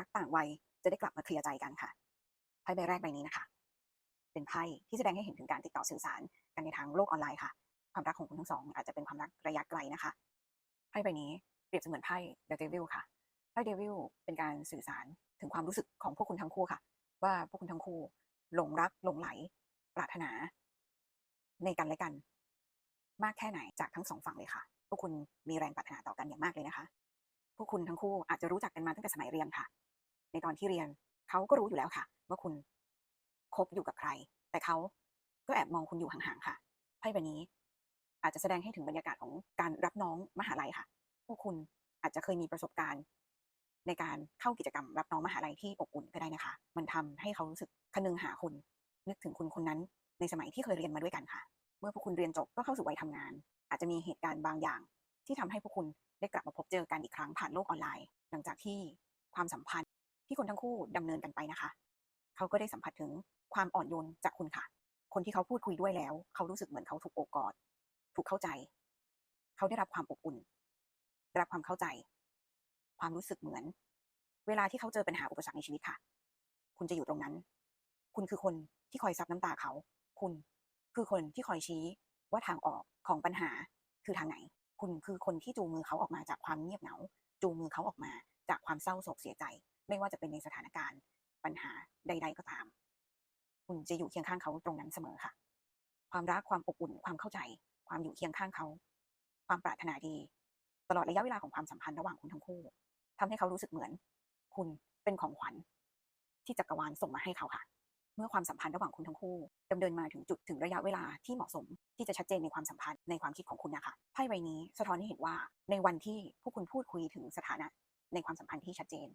รักต่างวัยจะได้กลับมาเคลียร์ใจกันค่ะไพ่ใบแรกใบนี้นะคะ เป็นไพ่ที่แสดงให้เห็นถึงการติดต่อสื่อสารกันในทางโลกออนไลน์ค่ะ ความรักของคุณทั้งสอง อาจจะเป็นความรักระยะไกลนะคะไพ่ใบนี้เปรียบเสมือนไพ่ The Devil ค่ะไพ่ Devil เป็นการสื่อสารถึงความรู้สึกของพวกคุณทั้งคู่ค่ะ ว่าพวกคุณทั้งคู่หลงรักหลงไหล ปรารถนา ในกันและกัน มากแค่ไหนจากทั้งสองฝั่งเลยค่ะ พวกคุณมีแรงปรารถนาต่อกันอย่างมากเลยนะคะ พวกคุณทั้งคู่อาจจะรู้จักกันมาตั้งแต่สมัยเรียนค่ะ ในตอนที่เรียนเขาก็รู้อยู่แล้วค่ะ ว่าคุณคบอยู่กับใคร แต่เขาก็แอบมองคุณอยู่ห่างๆค่ะไพ่ใบนี้ อาจจะแสดงให้ถึงบรรยากาศของการรับน้องมหาลัยค่ะ พวกคุณอาจจะเคยมีประสบการณ์ ในการเข้ากิจกรรมรับน้องมหาลัยที่อบอุ่นก็ได้นะคะ มันทำให้เขารู้สึกคนึงหาคุณนึกถึงคุณคนนั้น ในสมัยที่เคยเรียนมาด้วยกันค่ะ เมื่อพวกคุณเรียนจบก็เข้าสู่วัยทำงาน อาจจะมีเหตุการณ์บางอย่าง ที่ทำให้พวกคุณได้กลับมาพบเจอกันอีกครั้งผ่านโลกออนไลน์ หลังจากที่ความสัมพันธ์ ที่คนทั้งคู่ดำเนินกันไปนะคะ เขาก็ได้สัมผัสถึงความอ่อนโยนจากคุณค่ะ คนที่เขาพูดคุยด้วยแล้ว เขารู้สึกเหมือนเขาถูกโอบกอด ถูกเข้าใจ เขาได้รับความอบอุ่นได้รับความเข้าใจ ความรู้สึกเหมือน เวลาที่เขาเจอปัญหาอุปสรรคในชีวิตค่ะ คุณจะอยู่ตรงนั้น คุณคือคนที่คอยซับน้ำตาเขา คุณคือคนที่คอยชี้ว่าทางออกของปัญหาคือทางไหน คุณคือคนที่จูงมือเขาออกมาจากความเงียบเหงา จูงมือเขาออกมาจากความเศร้าโศกเสียใจ ไม่ว่าจะเป็นในสถานการณ์ปัญหาใด ๆ ก็ตาม คุณจะอยู่เคียงข้างเขาตรงนั้นเสมอค่ะ ความรักความอบอุ่นความเข้าใจ ความอยู่เคียงข้างเขา ความปรารถนาดี ตลอดระยะเวลาของความสัมพันธ์ระหว่างคุณทั้งคู่ทำให้เขารู้สึกเหมือน คุณเป็นของขวัญ ที่จักรวาลส่งมาให้เขาค่ะ เมื่อความสัมพันธ์ระหว่างคุณทั้งคู่ดำเนินมาถึงจุดถึงระยะเวลาที่เหมาะสม ที่จะชัดเจนในความสัมพันธ์ในความคิดของคุณนะคะไพ่ใบนี้สะท้อนให้เห็นว่าในวันที่พวกคุณพูดคุยถึงสถานะในความสัมพันธ์ที่ชัดเจน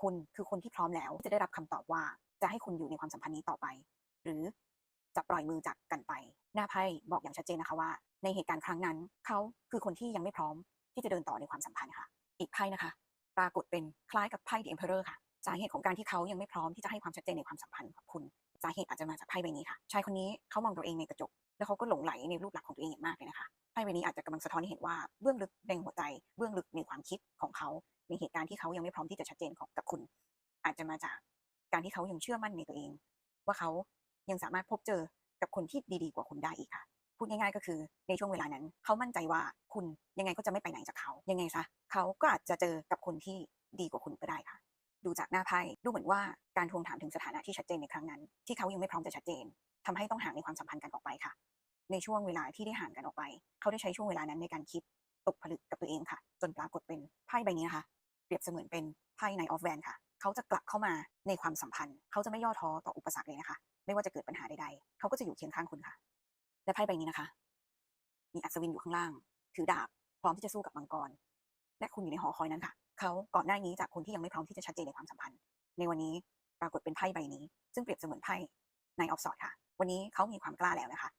คุณคือคนที่พร้อมแล้วจะได้รับคำตอบว่าจะให้คุณอยู่ในความสัมพันธ์นี้ต่อไป หรือจะปล่อยมือจากกันไป หน้าไพ่บอกอย่างชัดเจนนะคะว่า ในเหตุการณ์ครั้งนั้น เขาคือคนที่ยังไม่พร้อมที่จะเดินต่อในความสัมพันธ์ค่ะ อีกไพ่นะคะ ปรากฏเป็นคล้ายกับไพ่ The Emperor ค่ะสาเหตุของการที่เขายังไม่พร้อมที่จะให้ความชัดเจนในความสัมพันธ์กับคุณสาเหตุอาจจะมาจากไพ่ใบนี้ค่ะชายคนนี้เขามองตัวเองในกระจก แล้วเขาก็หลงไหลในรูปลักษณ์ของตัวเองอย่างมากเลยนะคะ ไพ่ใบนี้อาจจะกำลังสะท้อนให้เห็นว่าเบื้องลึกในหัวใจเบื้องลึกในความคิดของเขาในเหตุการณ์ที่เขายังไม่พร้อมที่จะชัดเจนของกับคุณ อาจจะมาจากการที่เขายังเชื่อมั่นในตัวเอง ว่าเขายังสามารถพบเจอกับคนที่ดีๆกว่าคุณได้อีกค่ะ พูดง่ายๆก็คือในช่วงเวลานั้น เขามั่นใจว่าคุณยังไงก็จะไม่ไปไหนจากเขายังไงซะเขาก็อาจจะเจอกับคนที่ดีกว่าคุณก็ได้ค่ะ ดูจากหน้าไพ่ดูเหมือนว่าการทวงถามถึงสถานะที่ชัดเจนในครั้งนั้น ที่เขายังไม่พร้อมจะชัดเจนทำให้ต้องห่างในความสัมพันธ์กันออกไปค่ะ ในช่วงเวลาที่ได้ห่างกันออกไป เขาได้ใช้ช่วงเวลานั้นในการคิดตกผลึกกับตัวเองค่ะ จนปรากฏเป็นไพ่ใบนี้นะคะ เปรียบเสมือนเป็นไพ่ในออฟแวนค่ะ เขาจะกลับเข้ามาในความสัมพันธ์ เขาจะไม่ย่อท้อต่ออุปสรรคเลยนะคะ ไม่ว่าจะเกิดปัญหาใดๆ เขาก็จะอยู่เคียงข้างคุณค่ะ และไพ่ใบนี้นะคะ มีอัศวินอยู่ข้างล่าง ถือดาบ พร้อมที่จะสู้กับมังกร และคุณอยู่ในหอคอยนั้นค่ะ เขาก่อนหน้านี้จากคนที่ยังไม่พร้อมที่จะชัดเจนในความสัมพันธ์ ในวันนี้ปรากฏเป็นไพ่ใบนี้ ซึ่งเปรียบเสมือนไพ่ในออฟสอดค่ะ วันนี้เขามีความกล้าแล้วนะคะ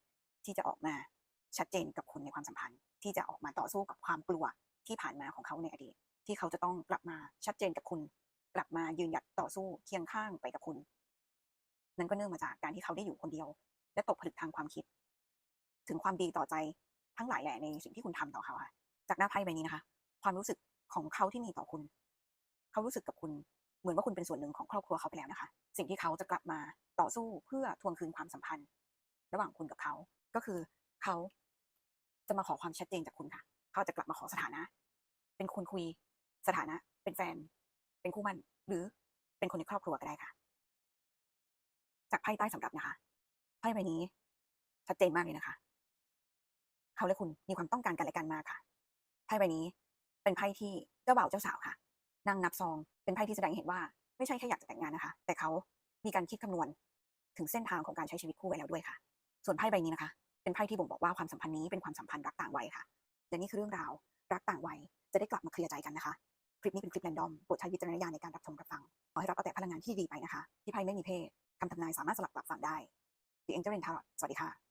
ที่จะออกมาชัดเจนกับคุณในความสัมพันธ์ ที่จะออกมาต่อสู้กับความกลัวที่ผ่านมาของเขาในอดีต ที่เขาจะต้องกลับมาชัดเจนกับคุณ กลับมายืนหยัดต่อสู้เคียงข้างไปกับคุณ นั่นก็เนื่องมาจากการที่เขาได้อยู่คนเดียว และตกผลึกทางความคิด ถึงความดีต่อใจทั้งหลายแหล่ในสิ่งที่คุณทำต่อเขาค่ะ จากหน้าไพ่ใบนี้นะคะ ความรู้สึกของเขาที่มีต่อคุณ เขารู้สึกกับคุณเหมือนว่าคุณเป็นส่วนหนึ่งของครอบครัวเขาไปแล้วนะคะ สิ่งที่เขาจะกลับมาต่อสู้เพื่อทวงคืนความสัมพันธ์ ระหว่างคุณกับเขา ก็คือเขาจะมาขอความชัดเจนจากคุณค่ะ เขาจะกลับมาขอสถานะ เป็นคนคุยสถานะ เป็นแฟน เป็นคู่มั่น หรือเป็นคนในครอบครัวก็ได้ค่ะ จากไพ่ใต้สำรับนะคะไพ่ใบนี้ ชัดเจนมากเลยนะคะ เขาและคุณมีความต้องการกันและกันมากค่ะไพ่ใบนี้ เป็นไพ่ที่เจ้าบ่าวเจ้าสาวค่ะนั่งนับซอง เป็นไพ่ที่แสดงให้เห็นว่า ไม่ใช่แค่อยากจะแต่งงานนะคะ แต่เขามีการคิดคำนวณ ถึงเส้นทางของการใช้ชีวิตคู่ไว้แล้วด้วยค่ะ ส่วนไพ่ใบนี้นะคะ เป็นไพ่ที่บ่งบอกว่าความสัมพันธ์นี้เป็นความสัมพันธ์รักต่างวัยค่ะและนี่คือเรื่องราวรักต่างวัยจะได้กลับมาเคลียร์ใจกันนะคะ คลิปนี้เป็นคลิปแรนดอมโปรดใช้วิจารณญาณในการรับชมรับฟัง ขอให้รับเอาแต่พลังงานที่ดีไปนะคะ ที่ไพ่ไม่มีเพศคำทำนายสามารถสลับกลับฝันได้ The Angel in Tarot สวัสดีค่ะ